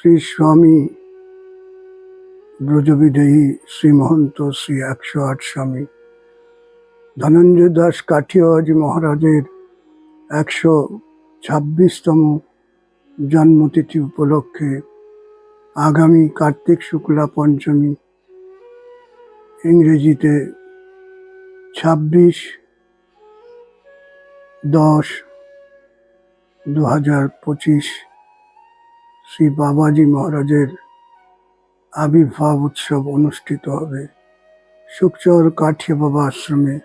শ্রী স্বামী ব্রজবিদেহী শ্রী মহন্ত শ্রী একশো আট স্বামী। ধনঞ্জয় দাস কাঠিয়াজি মহারাজের একশো ছাব্বিশতম জন্মতিথি উপলক্ষে আগামী কার্তিক শুক্লা পঞ্চমী ইংরেজিতে ছাব্বিশ দশ দু হাজার পঁচিশ শ্রী বাবাজি মহারাজের আবির্ভাব উৎসব অনুষ্ঠিত হবে। সুকচর কাঠিয়া বাবা আশ্রমে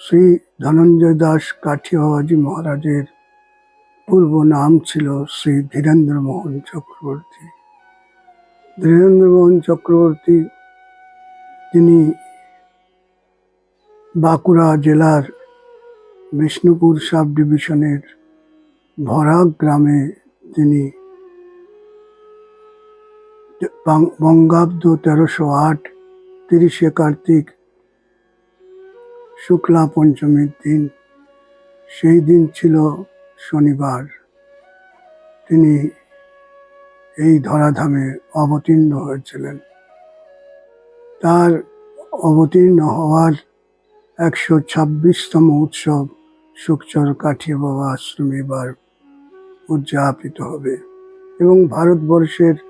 শ্রী ধনঞ্জয় দাস কাঠিয়া বাবাজি মহারাজের পূর্ব নাম ছিল শ্রী ধীরেন্দ্রমোহন চক্রবর্তী। ধীরেন্দ্রমোহন চক্রবর্তী তিনি বাঁকুড়া জেলার বিষ্ণুপুর সাব ডিভিশনের ভরাক গ্রামে তিনি বঙ্গাব্দ তেরোশো আট, তিরিশে কার্তিক, শুক্লা পঞ্চমীর দিন। সেই দিন ছিল শনিবার। তিনি এই ধরাধামে অবতীর্ণ হয়েছিলেন। তার অবতীর্ণ হওয়ার একশো ছাব্বিশতম উৎসব সুকচর কাঠিয়া বাবা আশ্রমে এবার উদযাপিত হবে এবং ভারতবর্ষের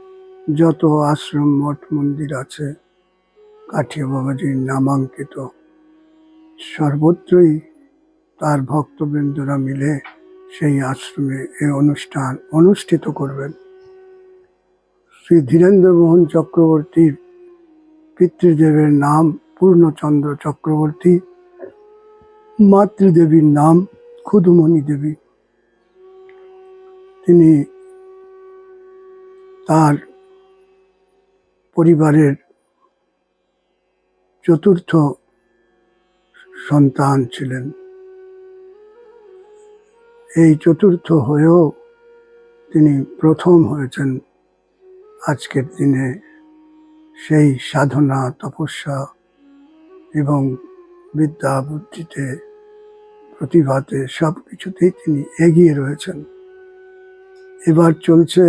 যত আশ্রম মঠ মন্দির আছে কাঠিয়া বাবাজির নামাঙ্কিত, সর্বত্রই তার ভক্তবৃন্দরা মিলে সেই আশ্রমে এ অনুষ্ঠান অনুষ্ঠিত করবেন। শ্রী ধীরেন্দ্র মোহন চক্রবর্তীর পিতৃদেবের নাম পূর্ণচন্দ্র চক্রবর্তী, মাতৃদেবীর নাম খুদুমণি দেবী। তিনি তার পরিবারের চতুর্থ সন্তান ছিলেন। এই চতুর্থ হয়েও তিনি প্রথম হয়েছেন আজকের দিনে। সেই সাধনা, তপস্যা এবং বিদ্যা বুদ্ধিতে, প্রতিভাতে সব কিছুতেই তিনি এগিয়ে রয়েছেন। এবার চলছে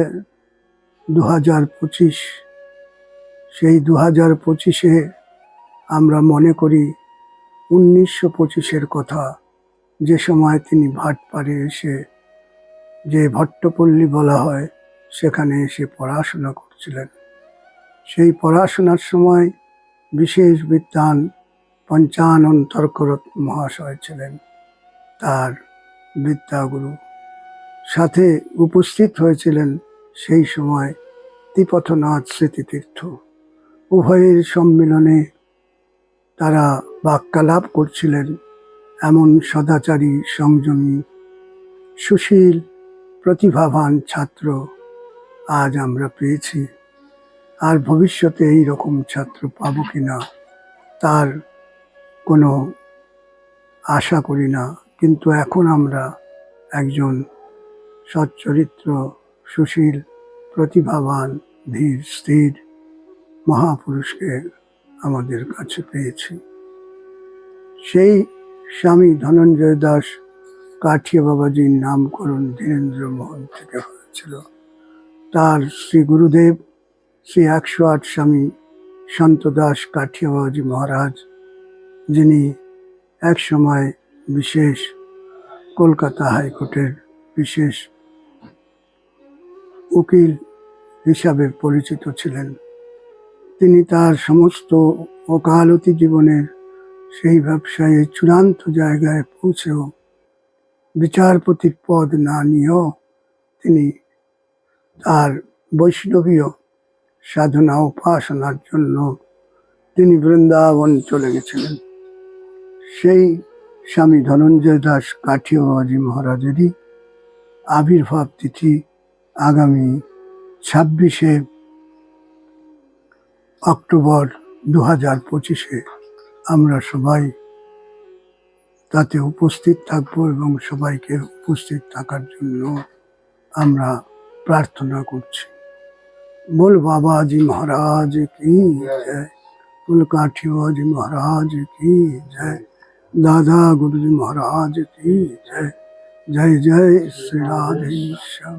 দু হাজার পঁচিশ সেই দু হাজার পঁচিশে আমরা মনে করি উনিশশো পঁচিশের কথা। যে সময় তিনি ভাটপাড়ে এসে যে ভট্টপল্লী বলা হয়, সেখানে এসে পড়াশোনা করছিলেন। সেই পড়াশোনার সময় বিশেষ বিদ্যান পঞ্চানন তর্করত মহাশয় ছিলেন। তার বিদ্যাগুরু সাথে উপস্থিত হয়েছিলেন সেই সময় ত্রিপথনাথ স্মৃতিতীর্থ। উভয়ের সম্মিলনে তারা বাক্যালাপ করছিলেন এমন সদাচারী সংযমী, সুশীল, প্রতিভাবান ছাত্র আজ আমরা পেয়েছি। আর ভবিষ্যতে এই রকম ছাত্র পাবো কিনা তার কোনো আশা করি না। কিন্তু এখন আমরা একজন সচ্চরিত্র, সুশীল, প্রতিভাবান, ধীর, স্থির মহাপুরুষকে আমাদের কাছে পেয়েছি। সেই স্বামী ধনঞ্জয় দাস কাঠিয়া বাবাজির নামকরণ ধীরেন্দ্র মোহন থেকে হয়েছিল। তার শ্রী গুরুদেব, শ্রী একশো আট স্বামী সন্ত দাস কাঠিয়া বাবাজি মহারাজ, যিনি এক সময় বিশেষ কলকাতা হাইকোর্টের বিশেষ উকিল হিসাবে পরিচিত ছিলেন। তিনি তার সমস্ত ওকালতি জীবনের সেই ব্যবসায়ে চূড়ান্ত জায়গায় পৌঁছেও বিচারপতির পদ না নিয়েও তিনি তার বৈষ্ণবীয় সাধনা উপাসনার জন্য তিনি বৃন্দাবন চলে গেছিলেন। সেই স্বামী ধনঞ্জয় দাস কাঠিয়াবাজি মহারাজেরই আবির্ভাব তিথি আগামী ছাব্বিশে অক্টোবর দু হাজার পঁচিশে আমরা সবাই তাতে উপস্থিত থাকব এবং সবাইকে উপস্থিত থাকার জন্য আমরা প্রার্থনা করছি। বল বাবাজি মহারাজ কি জয়? ফুলকাঠিওজি মহারাজ কি জয়? দাদা গুরুজি মহারাজ কি জয়? জয় জয়, শ্রী রাধেশ্যাম